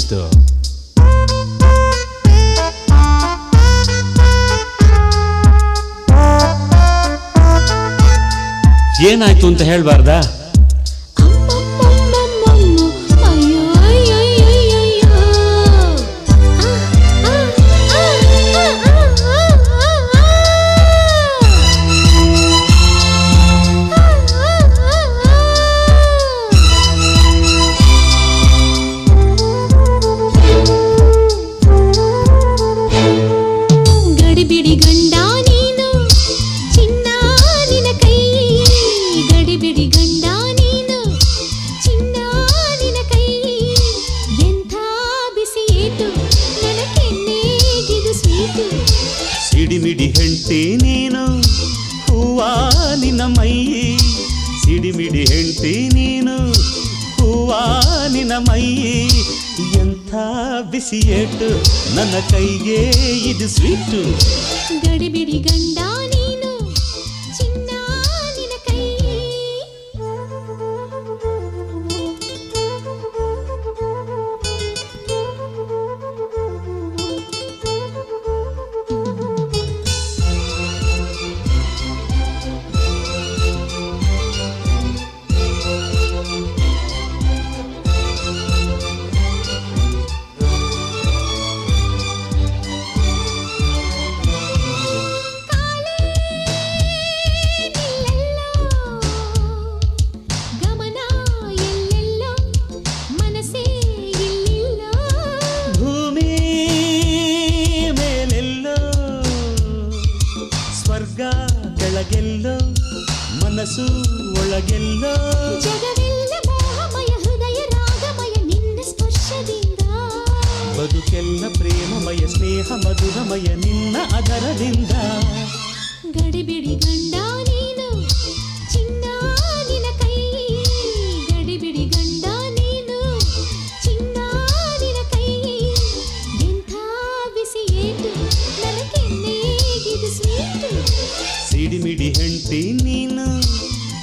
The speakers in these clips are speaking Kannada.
ಏನಾಯ್ತು ಏನಾಯ್ತು ಅಂತ ಹೇಳ್ಬಾರ್ದಾ? ನೀನು ಹೂವ ನಿನ್ನ ಮೈಯಿ. ಸಿಡಿಮಿಡಿ ಹೆಂಡತಿ ನೀನು ಹೂವ ನಿನ್ನ ಮೈಯಿ. ಎಂಥ ಬಿಸಿಯೇಟು ನನ್ನ ಕೈಗೆ, ಇದು ಸ್ವೀಟು ಗಡಿಬಿಡಿ ಗಂಡ ಒಳಗೆಲ್ಲೋ ಮನಸ್ಸು ಒಳಗೆಲ್ಲೋ ಜಗವೆಲ್ಲ ಬದುಕೆಲ್ಲ ಪ್ರೇಮಮಯ ಸ್ನೇಹ ಮಧುರಮಯ ನಿನ್ನ ಅದರದಿಂದ ಗಡಿಬಿಡಿ ಗಂಡಾನೇ ಸಿಡಿಮಿಡಿ ಹೆಂಡತಿ ನೀನು.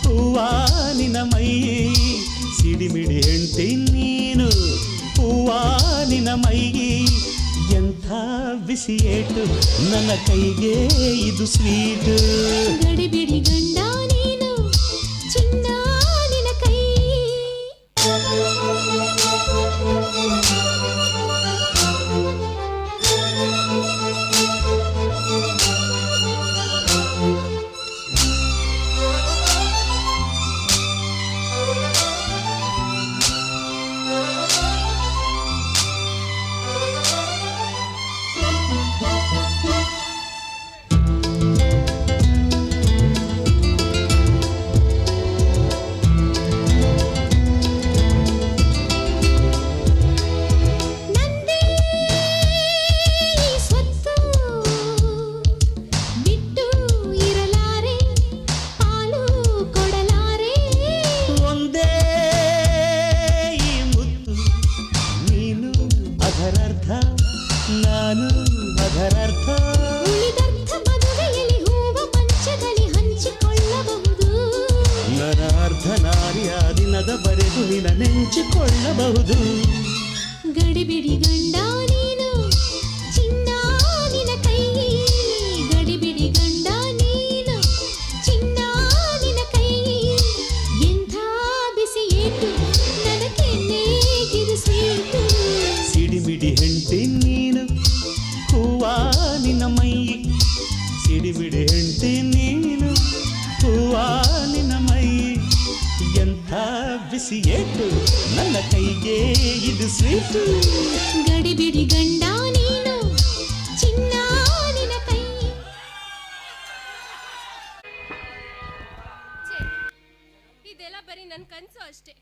ಹೂವಾ ನಿನ್ನ ಮೈ ಸಿಡಿಮಿಡಿ ಹೆಂಡತಿ ನೀನು. ಹೂವಾ ನಿನ್ನ ಮೈ ಎಂಥ ಬಿಸಿಯೇಟು. ನನ್ನ ಕೈಗೆ ಇದು ಸ್ವೀಟು. ಗಡಿಬಿಡಿ ಗಂಡ ನೀನು. ಚಿನ್ನ ನಿನ್ನ ಕೈ ಹಂಚಿಕೊಳ್ಳಬಹುದು ಬಿಸಿ ಏಟು ನನ್ನ ಕೈಗೆ ಇದು ಗಡಿಬಿಡಿ ಗಂಡ ನೀನು ಚಿನ್ನ ನಿನ್ನ ಕೈ ಇದೆಲ್ಲ ಬರೀ ನನ್ನ ಕನಸು ಅಷ್ಟೇ